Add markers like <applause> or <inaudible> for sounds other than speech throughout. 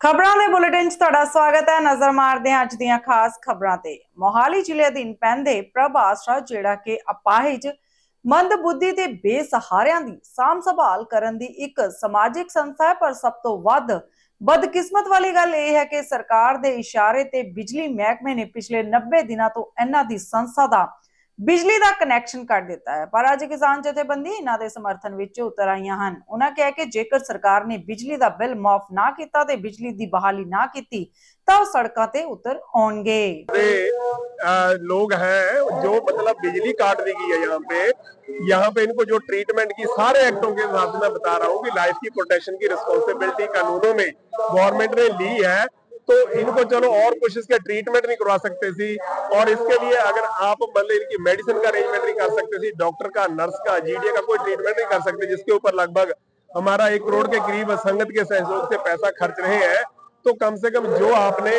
ਖਬਰਾਂ ਦੇ ਬੁਲੇਟਿਨ 'ਚ ਤੁਹਾਡਾ ਸਵਾਗਤ ਹੈ। ਨਜ਼ਰ ਮਾਰਦੇ ਹਾਂ ਅੱਜ ਦੀਆਂ ਖਾਸ ਖਬਰਾਂ ਤੇ। ਮੋਹਾਲੀ ਜ਼ਿਲ੍ਹੇ ਅਧੀਨ ਪੈਂਦੇ ਪ੍ਰਭ ਆਸਰਾ ਜਿਹੜਾ ਕਿ ਅਪਾਹਿਜ, ਮੰਦ ਬੁੱਧੀ ਤੇ ਬੇਸਹਾਰਿਆਂ ਦੀ ਸਾਂਭ ਸੰਭਾਲ ਕਰਨ ਦੀ ਇੱਕ ਸਮਾਜਿਕ ਸੰਸਥਾ ਹੈ। ਪਰ ਸਭ ਤੋਂ ਵੱਧ ਬਦਕਿਸਮਤ ਵਾਲੀ ਗੱਲ ਇਹ ਹੈ ਕਿ ਸਰਕਾਰ ਦੇ ਇਸ਼ਾਰੇ ਤੇ ਬਿਜਲੀ ਮਹਿਕਮੇ ਨੇ ਪਿਛਲੇ 90 ਦਿਨਾਂ ਤੋਂ ਇਹਨਾਂ ਦੀ ਸੰਸਥਾ ਦਾ ਬਿਜਲੀ ਦਾ ਕਨੈਕਸ਼ਨ ਕੱਟ ਦਿੱਤਾ ਹੈ ਪਰ ਅੱਜ ਕਿਸਾਨ ਜਥੇਬੰਦੀ ਇਹਨਾਂ ਦੇ ਸਮਰਥਨ ਵਿੱਚ ਉਤਰ ਆਈਆਂ ਹਨ ਉਹਨਾਂ ਕਿਹਾ ਕਿ ਜੇਕਰ ਸਰਕਾਰ ਨੇ ਬਿਜਲੀ ਦਾ ਬਿੱਲ ਮਾਫ ਨਾ ਕੀਤਾ ਤੇ ਬਿਜਲੀ ਦੀ ਬਹਾਲੀ ਨਾ ਕੀਤੀ ਤਾਂ ਉਹ ਸੜਕਾਂ ਤੇ ਉਤਰ ਆਉਣਗੇ से अ, लोग हैं जो मतलब बिजली काट दी गई है यहाँ पे यहाँ पे इनको जो ट्रीटमेंट की सारे एक्टों के हिसाब से मैं बता रहा हूँ कि लाइफ की प्रोटेक्शन की रिस्पॉन्सिबिलिटी कानूनों में गवर्नमेंट ने ली है तो इनको चलो और कुछ इसके ट्रीटमेंट नहीं करवा सकते सी और इसके लिए अगर आप मतलब इनकी मेडिसिन का अरेंजमेंट नहीं कर सकते सी डॉक्टर का नर्स का जीडीए का कोई ट्रीटमेंट नहीं कर सकते, जिसके ऊपर लगभग हमारा एक करोड़ के करीब संगत के सहयोग से पैसा खर्च रहे हैं तो कम से कम जो आपने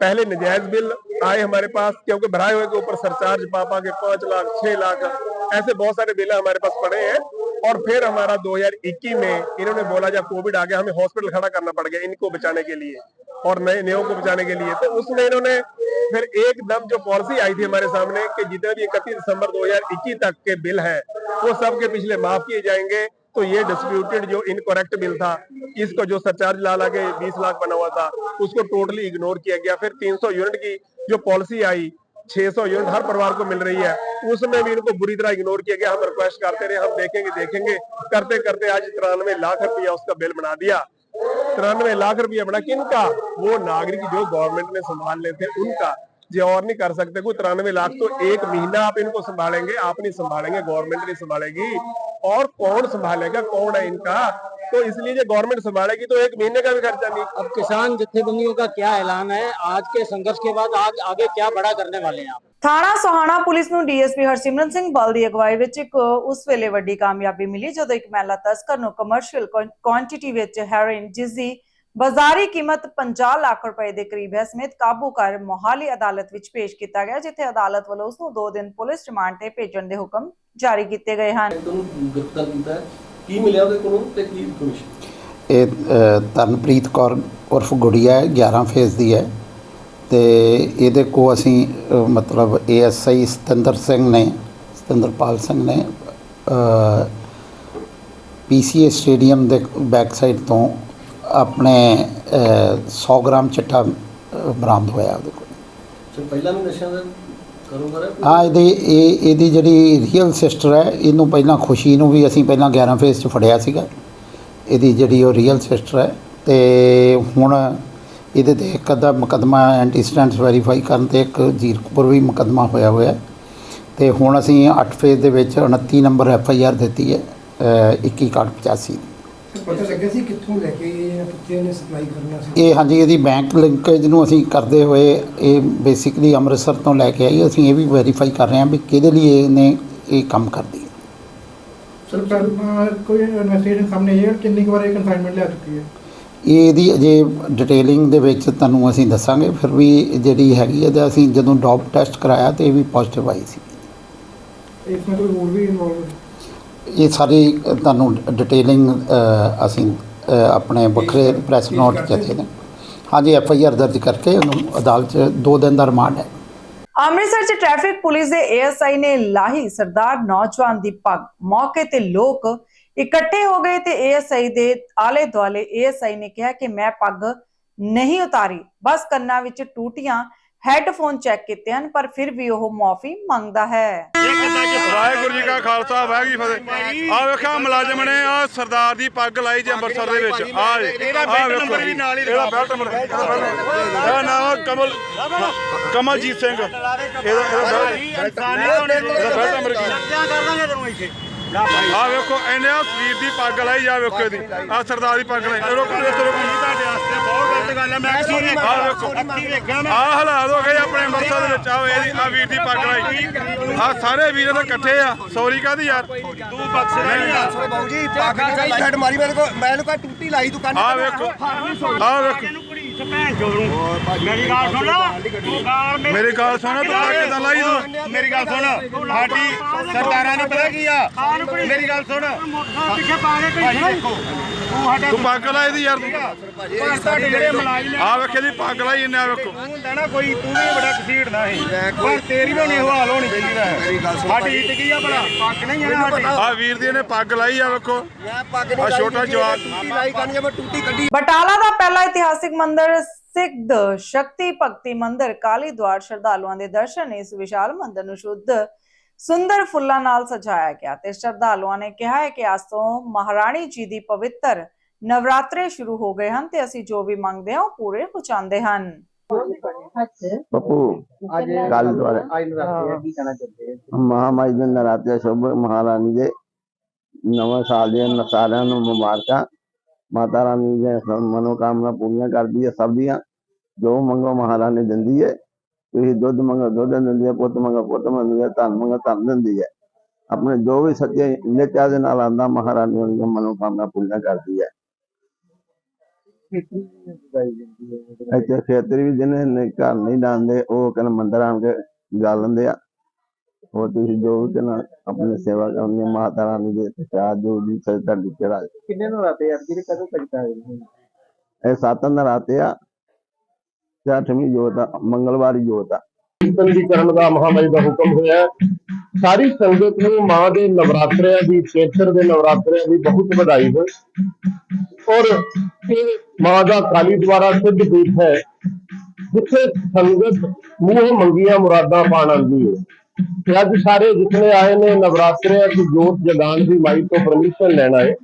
पहले नजायज बिल आए हमारे पास, क्योंकि भराए हुए के ऊपर सरचार्ज पापा के पाँच लाख, छह लाख, ऐसे बहुत सारे बिल हमारे पास पड़े हैं और फिर हमारा 2021 में इन्होंने बोला जब कोविड आ गया, हमें हॉस्पिटल खड़ा करना पड़ गया इनको बचाने के लिए और नए नयों को बचाने के लिए। तो उसमें इन्होंने फिर एकदम जो पॉलिसी आई थी हमारे सामने कि जितने भी इकतीस दिसंबर 2021 तक के बिल है, वो सबके पिछले माफ़ किए जाएँगे। तो ये डिस्प्यूटेड जो इनकोरेक्ट बिल था, इसको जो सरचार्ज ला ला के 20 लाख बना हुआ था, उसको टोटली इग्नोर किया गया। फिर 300 यूनिट की जो पॉलिसी आई 600 यूनिट हर परिवार को मिल रही है। उसमें भी इनको बुरी तरह इग्नोर किया गया। हम रिक्वेस्ट करते रहे, हम देखेंगे देखेंगे। करते करते आज तिरानवे लाख रुपया उसका बिल बना दिया। तिरानवे लाख रुपया बना किन का वो नागरिक जो गवर्नमेंट ने संभाल लेते उनका। जो और नहीं कर सकते कोई तिरानवे लाख तो एक महीना आप इनको संभालेंगे आप नहीं संभालेंगे गवर्नमेंट नहीं संभालेगी और कौन संभालेगा कौन है इनका तो इसलिए जो गवर्नमेंट संभालेगी तो एक महीने का भी खर्चा नहीं अब किसान जत्थेबंदियों का क्या ऐलान है आज के संघर्ष के बाद आज आगे क्या बड़ा करने वाले हैं आप ਥਾਣਾ ਸੋਹਾਣਾ ਪੁਲਿਸ ਨੂੰ ਡੀਐਸਪੀ ਹਰਸਿਮਰਨ ਸਿੰਘ ਬਲ ਦੀ ਅਗਵਾਈ ਵਿੱਚ ਇੱਕ ਉਸ ਵੇਲੇ ਵੱਡੀ ਕਾਮਯਾਬੀ ਮਿਲੀ ਜਦੋਂ ਇੱਕ ਮਹਿਲਾ ਤਸਕਰ ਨੂੰ ਕਮਰਸ਼ੀਅਲ ਕੁਆਂਟੀਟੀ ਵਿੱਚ ਹੈਰੋਇਨ ਜਿਸ ਦੀ ਬਾਜ਼ਾਰੀ ਕੀਮਤ 50 ਲੱਖ ਰੁਪਏ ਦੇ ਕਰੀਬ ਹੈ ਸਮੇਤ ਕਾਬੂ ਕਰ ਮੋਹਾਲੀ ਅਦਾਲਤ ਵਿੱਚ ਪੇਸ਼ ਕੀਤਾ ਗਿਆ ਜਿੱਥੇ ਅਦਾਲਤ ਵੱਲੋਂ ਉਸ ਨੂੰ 2 ਦਿਨ ਪੁਲਿਸ ਰਿਮਾਂਡ ਤੇ ਭੇਜਣ ਦੇ ਹੁਕਮ ਜਾਰੀ ਕੀਤੇ ਗਏ ਹਨ। ਤੁਹਾਨੂੰ ਗ੍ਰਿਫਤਾਰ ਕੀਤਾ ਹੈ। ਕੀ ਮਿਲਿਆ ਉਹਦੇ ਕੋਲੋਂ ਤੇ ਕੀ ਇਨਫੋਰਮੇਸ਼ਨ ਇਹ ਤਰਨਪ੍ਰੀਤ ਕੌਰ ਉਰਫ ਗੁੜੀਆ ਹੈ 11 ਫੇਜ਼ ਦੀ ਹੈ ਤੇ ਇਹਦੇ ਕੋ ਅਸੀਂ ਮਤਲਬ ਏਐਸਆਈ ਸਤਿੰਦਰ ਸਿੰਘ ਨੇ ਸਤਿੰਦਰਪਾਲ ਸਿੰਘ ਨੇ ਪੀਸੀਏ ਸਟੇਡੀਅਮ ਦੇ ਬੈਕ ਸਾਈਡ ਤੋਂ ਆਪਣੇ ਅ, 100 ਗ੍ਰਾਮ ਚਿੱਟਾ ਬਰਾਮਦ ਹੋਇਆ ਉਹਦੇ ਕੋਲ। ਸਰ ਪਹਿਲਾਂ ਵੀ ਨਸ਼ਿਆਂ ਦਾ ਆ ਇਹਦੀ ਇਹ ਇਹਦੀ ਜਿਹੜੀ ਰੀਅਲ ਸਿਸਟਰ ਹੈ ਇਹਨੂੰ ਪਹਿਲਾਂ ਖੁਸ਼ੀ ਨੂੰ ਵੀ ਅਸੀਂ ਪਹਿਲਾਂ 11 ਫੇਸ 'ਚ ਫੜਿਆ ਸੀਗਾ। ਇਹਦੀ ਜਿਹੜੀ ਉਹ ਰੀਅਲ ਸਿਸਟਰ ਹੈ ਤੇ ਹੁਣ ਇਹਦੇ ਤੇ ਇੱਕ ਅੱਧਾ ਮੁਕੱਦਮਾ ਐਂਟੀਸਟੈਂਟਸ ਵੈਰੀਫਾਈ ਕਰਨ ਤੇ ਇੱਕ ਜੀਰਕਪੁਰ ਵੀ ਮੁਕੱਦਮਾ ਹੋਇਆ ਹੋਇਆ। ਤੇ ਹੁਣ ਅਸੀਂ 8 ਫੇਜ਼ ਦੇ ਵਿੱਚ 29 ਨੰਬਰ ਐਫ ਆਈ ਆਰ ਦਿੱਤੀ ਹੈ ਅ, 2185 ਦੀ। ਸਰ ਪਤਾ ਲੱਗਿਆ ਸੀ ਕਿੱਥੋਂ ਲੈ ਕੇ ਸਪਲਾਈ ਕਰਨਾ ਸੀ? ਇਹ ਹਾਂਜੀ ਇਹਦੀ ਬੈਂਕ ਲਿੰਕੇਜ ਨੂੰ ਅਸੀਂ ਕਰਦੇ ਹੋਏ ਇਹ ਬੇਸਿਕਲੀ ਅੰਮ੍ਰਿਤਸਰ ਤੋਂ ਲੈ ਕੇ ਆਈ। ਅਸੀਂ ਇਹ ਵੀ ਵੈਰੀਫਾਈ ਕਰ ਰਹੇ ਹਾਂ ਵੀ ਕਿਹਦੇ ਲਈ ਇਹਨੇ ਇਹ ਕੰਮ ਕਰਦੀ ਸਰ ਕੋਈ ਇਨਵੈਸਟੀਗੇਸ਼ਨ ਸਾਹਮਣੇ ਕਿੰਨੀ ਵਾਰ ਇਹ ਕਨਸਾਈਨਮੈਂਟ ਲੈ ਚੁੱਕੀ ਹੈ? ਇਹ ਇਹਦੀ ਅਜੇ ਡਿਟੇਲਿੰਗ ਦੇ ਵਿੱਚ ਤੁਹਾਨੂੰ ਅਸੀਂ ਦੱਸਾਂਗੇ। ਫਿਰ ਵੀ ਜਿਹੜੀ ਹੈਗੀ ਹੈ ਤੇ ਅਸੀਂ ਜਦੋਂ ਡੋਪ ਟੈਸਟ ਕਰਾਇਆ ਤੇ ਇਹ ਵੀ ਪੋਜ਼ਿਟਿਵ ਆਈ ਸੀ। ਇਸ ਵਿੱਚ ਕੋਈ ਹੋਰ ਵੀ ਇਨਵੋਲਵ ਇਹ ਸਾਰੀ ਤੁਹਾਨੂੰ ਡਿਟੇਲਿੰਗ ਅਸੀਂ ਆਪਣੇ ਵੱਖਰੇ ਪ੍ਰੈਸ ਨੋਟ ਦਿੱਤੇ ਨੇ। ਹਾਂਜੀ ਐਫ ਆਈ ਆਰ ਦਰਜ ਕਰਕੇ ਉਹਨੂੰ ਅਦਾਲਤ 'ਚ 2 ਦਿਨ ਦਾ ਰਿਮਾਂਡ ਹੈ। ਅੰਮ੍ਰਿਤਸਰ 'ਚ ਟ੍ਰੈਫਿਕ ਪੁਲਿਸ ਦੇ ਏਐਸਆਈ ਨੇ ਲਾਹੀ ਸਰਦਾਰ ਨੌਜਵਾਨ ਦੀ ਪੱਗ ਮੌਕੇ ਤੇ ਲੋਕ ਇਕੱਠੇ ਹੋ ਗਏ ਤੇ ਏਐਸਆਈ ਦੇ ਆਲੇ ਦੁਆਲੇ ਏਐਸਆਈ ਨੇ ਕਿਹਾ ਕਿ ਮੈਂ ਪੱਗ ਨਹੀਂ ਉਤਾਰੀ, ਬਸ ਕੰਨਾਂ ਵਿੱਚ ਟੂਟੀਆਂ ਹੈੱਡਫੋਨ ਚੈੱਕ ਕੀਤੇ ਹਨ ਪਰ ਫਿਰ ਵੀ ਉਹ ਮਾਫੀ ਮੰਗਦਾ ਹੈ। ਵਾਹਿਗੁਰੂ ਜੀ ਕਾ ਖਾਲਸਾ ਵਾਹਿਗੁਰੂ ਜੀ ਫਤਿਹ। ਆ ਵੇਖਿਆ ਮੁਲਾਜ਼ਮ ਨੇ ਆ ਸਰਦਾਰ ਦੀ ਪੱਗ ਲਾਈ ਜੇ ਅੰਮ੍ਰਿਤਸਰ ਦੇ ਵਿੱਚ। ਆ ਇਹਦਾ ਬੈਲਟ ਨੰਬਰ ਵੀ ਨਾਲ ਹੀ ਇਹਦਾ ਬੈਲਟ ਨੰਬਰ ਇਹਦਾ ਨਾਮ ਕਮਲ ਕਮਲਜੀਤ ਸਿੰਘ। ਇਹਦਾ ਇਹਦਾ ਬੈਲਟ ਨੰਬਰ ਕੀ ਆ ਵੇਖੋ ਇਹਨੇ ਆ ਸਰੀਰ ਦੀ ਪੱਗ ਲਾਈ ਜਾ ਵੇਖੋ ਇਹਦੀ। ਆ ਸਰਦਾਰ ਦੀ ਪੱਗ ਲਾਈ। ਰੋਕੋ ਰੋਕੋ ਰੋਕੋ ਤੁਹਾਡੇ ਵਾਸਤੇ ਬਹੁਤ ਗਲਤ ਗੱਲ ਹੈ। ਮੈਂ ਵੇਖਿਆ ਆ ਵੇਖੋ। ਅੱਖੀ ਵੇਖਿਆ ਮੈਂ ਆ ਹਾਲਾਤ ਹੋ ਗਏ ਆਪਣੇ ਅੰਮ੍ਰਿਤਸਰ ਦੇ ਵਿੱਚ। ਆ ਇਹਦੀ ਆ ਵੀਰ ਦੀ ਪੱਗ ਲਾਈ। ਆ ਸਾਰੇ ਵੀਰਾਂ ਤਾਂ ਇਕੱਠੇ ਆ। ਸੌਰੀ ਕਾਦੀ ਯਾਰ? ਤੂੰ ਬਖਸ਼ ਨਹੀਂ ਬਾਬੂ ਜੀ ਪੱਗ ਦੀ ਕਈ ਸਾਈਡ ਮਾਰੀ ਮੇਰੇ ਕੋ ਮੈਨੂੰ ਕਾ ਟੁੱਟੀ ਲਾਈ ਤੂੰ ਕੰਨ ਆ ਵੇਖੋ। ਆ ਵੇਖੋ। ਮੇਰੀ ਗੱਲ ਸੁਣ ਤੂੰ ਗਾਲ ਮੇਰੀ ਗੱਲ ਸੁਣ ਤੂੰ ਕਿਦਾਂ ਲਾਈ ਤੂੰ। ਮੇਰੀ ਗੱਲ ਸੁਣ। ਸਾਡੀ ਸਰਦਾਰਾਂ ਨੇ ਪਤਾ ਕੀ ਆ? ਮੇਰੀ ਗੱਲ ਸੁਣ। ਮੋਟਰਸਾਈਕਲ ਪਿੱਛੇ ਪਾ ਕੇ ਕੋਈ ਹੀ। ਤੂੰ ਸਾਡਾ ਤੂੰ ਪੱਗ ਲਾਈ ਦੀ ਯਾਰ ਤੂੰ। ਸਾਡੇ ਜਿਹੜੇ ਮੁਲਾਜ਼ਮ ਆ ਵੇਖੇ ਦੀ ਪੱਗ ਲਾਈ ਇਹਨੇ ਆ ਵੇਖੋ। ਨਾ ਕੋਈ ਤੂੰ ਵੀ ਬੜਾ ਕਸੀੜਦਾ ਸੀ। ਪਰ ਤੇਰੀ ਵੀ ਨਹੀਂ ਹਵਾਲ ਹੋਣੀ ਚਾਹੀਦੀ ਹੈ ਸਾਡੀ ਇੱਟ ਕੀ ਆ ਭਲਾ? ਪੱਕ ਨਹੀਂ ਆ ਸਾਡੀ। ਆ ਵੀਰ ਦੀ ਇਹਨੇ ਪੱਗ ਲਾਈ ਆ ਵੇਖੋ। ਮੈਂ ਪੱਗ ਆ ਛੋਟਾ ਜਵਾਕ। ਟੂਟੀ ਲਾਈ ਕਰਨੀ ਮੈਂ ਟੂਟੀ ਕੱਢੀ। ਬਟਾਲਾ ਦਾ ਪਹਿਲਾ ਇਤਿਹਾਸਿਕ ਮੰਦਿਰ ਸਿੱਧ ਸ਼ਕਤੀ ਭਗਤੀ ਮੰਦਿਰ ਕਾਲੀ ਦਵਾਰ ਸ਼ਰਧਾਲੂਆਂ ਦੇ ਦਰਸ਼ਨ ਇਸ ਵਿਸ਼ਾਲ ਮੰਦਿਰ ਨੂੰ ਸ਼ੁੱਧ सुंदर फुलों सजाया गया श्रद्धालुआ ने कहा है कि अज तो महाराणी जी की पवित्र नवरात्रे शुरू हो गए हैं ते असी जो भी मांगते हैं पूरे हो जाते हैं। हाँ। मुबारक। माता रानी मनोकामना पूरी कर दी सब दया। जो मंगो महारानी दी ਤੁਸੀਂ ਦੁੱਧ ਮੰਗੋ ਦੁੱਧ ਦਿੰਦੀ ਹੈ ਪੁੱਤ ਮੰਗੋ ਪੁੱਤ ਦਿੰਦੀ ਹੈ ਧਨ ਮੰਗੋ ਧਨ ਦਿੰਦੀ ਹੈ। ਆਪਣੇ ਜੋ ਵੀ ਸੱਚੇ ਨਿਚਾ ਦੇ ਨਾਲ ਆਂਦਾ ਮਹਾਰਾਣੀ ਉਹਦੀਆਂ ਮਨੋਕਾਮਨਾ ਪੂਰੀਆਂ ਕਰਦੀ ਹੈ। ਇੱਥੇ ਖੇਤਰ ਵੀ ਜਿਹਨੇ ਨੇ ਘਰ ਨਹੀਂ ਡਾਂਦੇ ਉਹ ਕਹਿੰਦੇ ਮੰਦਰ ਆਣ ਕੇ ਗਾ ਲੈਂਦੇ ਆ। ਹੋਰ ਤੁਸੀਂ ਜੋ ਵੀ ਕਹਿੰਦਾ ਆਪਣੀ ਸੇਵਾ ਕਰਨੀ ਹੈ ਮਾਤਾ ਰਾਣੀ ਦੇ ਚਾਹ ਜੋ ਵੀ ਸੇ ਤੁਹਾਡੀ ਚੜਾ ਕਿੰਨੇ ਨੂੰ ਰਾਤੇ ਯਾਰ ਵੀਰੇ ਕਦੋਂ ਤੱਕ ਇਹ ਸੱਤ ਨਰਾਤੇ ਆ। ਤੇ ਅੱਠਵੀਂ ਜੋਤ ਆ, ਮੰਗਲਵਾਰੀ ਜੋਤ ਆ। ਕੀਰਤਨ ਦੀ ਕਰਨ ਦਾ ਮਹਾਮਾਈ ਦਾ ਹੁਕਮ ਹੋਇਆ ਸਾਰੀ ਸੰਗਤ ਨੂੰ ਮਾਂ ਦੇ ਨਵਰਾਤਰਿਆਂ ਦੀ, ਚੇਤਰ ਦੇ ਨਵਰਾਤਰਿਆਂ ਦੀ ਬਹੁਤ ਵਧਾਈ ਹੋਵੇ ਔਰ ਇਹ ਮਾਂ ਦਾ ਕਾਲੀ ਦੁਆਰਾ ਸਿੱਧ ਪੀਠ ਹੈ, ਜਿੱਥੇ ਸੰਗਤ ਮੂੰਹ ਮੰਗੀਆਂ ਮੁਰਾਦਾਂ ਪਾਣ ਆਉਂਦੀ ਹੈ। ਤੇ ਅੱਜ ਸਾਰੇ ਜਿਤਨੇ ਆਏ ਨੇ ਨਵਰਾਤਰਿਆਂ ਦੀ ਜੋਤ ਜਗਾਉਣ ਦੀ ਮਾਈ ਤੋਂ ਪਰਮਿਸ਼ਨ ਲੈਣਾ ਹੈ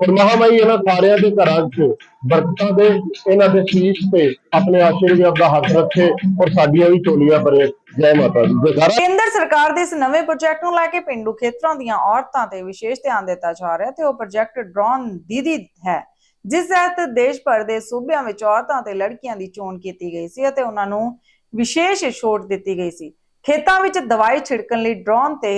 ਔਰ ਮਹਾਮਾਈ ਇਹਨਾਂ ਸਾਰਿਆਂ ਦੇ ਘਰਾਂ 'ਚ ਬਰਕਤਾਂ ਦੇ, ਇਹਨਾਂ ਦੇ ਸ਼ੀਸ਼ ਤੇ ਆਪਣੇ ਆਸ਼ੀਰਵਾਦ ਦਾ ਹੱਥ ਰੱਖੇ ਔਰ ਸਾਡੀਆਂ ਵੀ ਝੋਲੀਆਂ ਭਰੇ। ਜੈ ਮਾਤਾ ਦੀ। ਜੈਕਾਰਾ ਕੇਂਦਰ ਸਰਕਾਰ ਦੇ ਇਸ ਨਵੇਂ ਪ੍ਰੋਜੈਕਟ ਨੂੰ ਲੈ ਕੇ ਪਿੰਡੂ ਖੇਤਰਾਂ ਦੀਆਂ ਔਰਤਾਂ ਤੇ ਵਿਸ਼ੇਸ਼ ਧਿਆਨ ਦਿੱਤਾ ਜਾ ਰਿਹਾ ਤੇ ਉਹ ਪ੍ਰੋਜੈਕਟ ਡਰੋਨ ਦੀਦੀ ਹੈ। ਜਿਸ ਤਹਿਤ ਦੇਸ਼ ਭਰ ਦੇ ਸੂਬਿਆਂ ਵਿੱਚ ਔਰਤਾਂ ਤੇ ਲੜਕੀਆਂ ਦੀ ਚੋਣ ਕੀਤੀ ਗਈ ਸੀ ਅਤੇ ਉਹਨਾਂ ਨੂੰ ਵਿਸ਼ੇਸ਼ ਛੋਟ ਦਿੱਤੀ ਗਈ ਸੀ। ਖੇਤਾਂ ਵਿੱਚ ਦਵਾਈ ਛਿੜਕਣ ਲਈ ਡਰੋਨ ਤੇ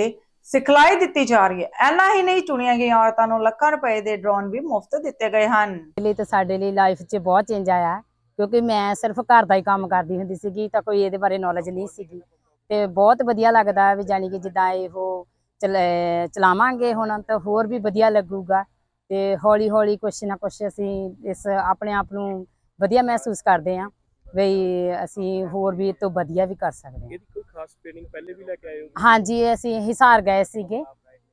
ਸਿਖਲਾਈ ਦਿੱਤੀ ਜਾ ਰਹੀ ਹੈ। ਐਨਾ ਹੀ ਨਹੀਂ ਚੁਣੀਆਂ ਗਈਆਂ ਔਰਤਾਂ ਨੂੰ ਲੱਖਾਂ ਰੁਪਏ ਦੇ ਡਰੋਨ ਵੀ ਮੁਫਤ ਦਿੱਤੇ ਗਏ ਹਨ। ਲਈ ਤਾਂ ਸਾਡੇ ਲਈ ਲਾਈਫ 'ਚ ਬਹੁਤ ਚੇਂਜ ਆਇਆ ਕਿਉਂਕਿ ਮੈਂ ਸਿਰਫ ਘਰ ਦਾ ਹੀ ਕੰਮ ਕਰਦੀ ਹੁੰਦੀ ਸੀਗੀ, ਤਾਂ ਕੋਈ ਇਹਦੇ ਬਾਰੇ ਨੌਲੇਜ ਨਹੀਂ ਸੀਗੀ। ਤੇ ਬਹੁਤ ਵਧੀਆ ਲੱਗਦਾ ਵੀ ਜਾਨੀ ਕਿ ਜਿੱਦਾਂ ਇਹੋ ਚਲ- ਚਲਾਵਾਂਗੇ ਹੁਣ, ਤਾਂ ਹੋਰ ਵੀ ਵਧੀਆ ਲੱਗੂਗਾ। ਤੇ ਹੌਲੀ ਹੌਲੀ ਕੁਛ ਨਾ ਕੁਛ ਅਸੀਂ ਇਸ ਆਪਣੇ ਆਪ ਨੂੰ ਵਧੀਆ ਮਹਿਸੂਸ ਕਰਦੇ ਹਾਂ। ਵੀ ਅਸੀਂ ਹੋਰ ਵੀ ਇਹ ਤੋਂ ਵਧੀਆ ਵੀ ਕਰ ਸਕਦੇ ਹਾਂ। ਇਹਦੀ ਕੋਈ ਖਾਸ ਟ੍ਰੇਨਿੰਗ ਪਹਿਲੇ ਵੀ ਲੈ ਕੇ ਆਏ ਹੋ? ਹਾਂਜੀ ਅਸੀਂ ਹਿਸਾਰ ਗਏ ਸੀਗੇ